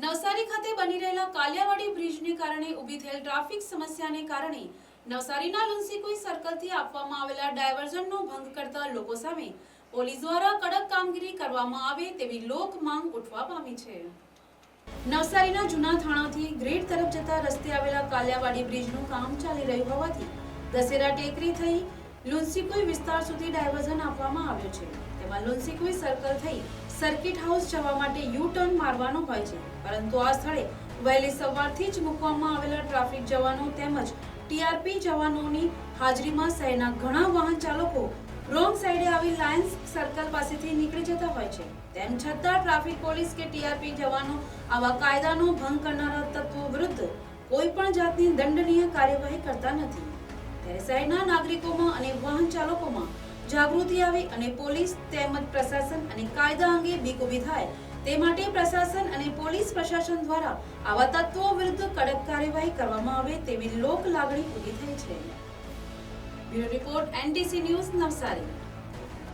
નવસારી ખાતે બની રહેલા કાલિયાવાડી બ્રિજને કારણે ઊભી થયેલ ટ્રાફિક સમસ્યાને કારણે નવસારીના લુન્સીકુઈ સર્કલથી આપવામાં આવેલા ડાયવર્ઝનનો ભંગ કરતા લોકો સામે પોલીસ દ્વારા કડક કામગીરી કરવામાં આવે તેવી લોક માંગ ઉઠવા પામી છે. નવસારીના જૂના થાણાથી ગ્રેડ તરફ જતા રસ્તે આવેલા કાલિયાવાડી બ્રિજનું કામ ચાલી રહ્યું હોવાથી દશેરા ટેકરી થઈ લુન્સીકુઈ વિસ્તાર સુધી ડાયવર્ઝન આપવામાં આવ્યો છે. તેમાં લુન્સીકુઈ સર્કલ થઈ સર્કિટ હાઉસ જવા માટે યુ ટર્ન મારવાનો હોય છે. પરંતુ આ સ્થળે વહેલી સવારથી જ મૂકવામાં આવેલા ટ્રાફિક જવાનો તેમજ ટીઆરપી જવાનોની હાજરીમાં શહેરના ઘણા વાહન ચાલકો રોંગ સાઈડે આવી લાયન્સ સર્કલ પાસેથી નીકળી જતા હોય છે. તેમ છતાં ટ્રાફિક પોલીસ કે ટીઆરપી જવાનો આવા કાયદાનો ભંગ કરનારા તત્વો વિરુદ્ધ કોઈ પણ જાતની દંડનીય કાર્યવાહી કરતા નથી. ત્યારે શહેરના નાગરિકોમાં અને વાહન ચાલકોમાં જાગૃતિ આવે અને પોલીસ તેમજ પ્રશાસન અને કાયદા અંગે બીક ઊભી થાય, તે માટે પ્રશાસન અને પોલીસ પ્રશાસન દ્વારા આવા તત્વો વિરુદ્ધ કડક કાર્યવાહી કરવામાં આવે તેવી લોક લાગણી ઊભી થઈ છે. Bureau report NTC news Navsari.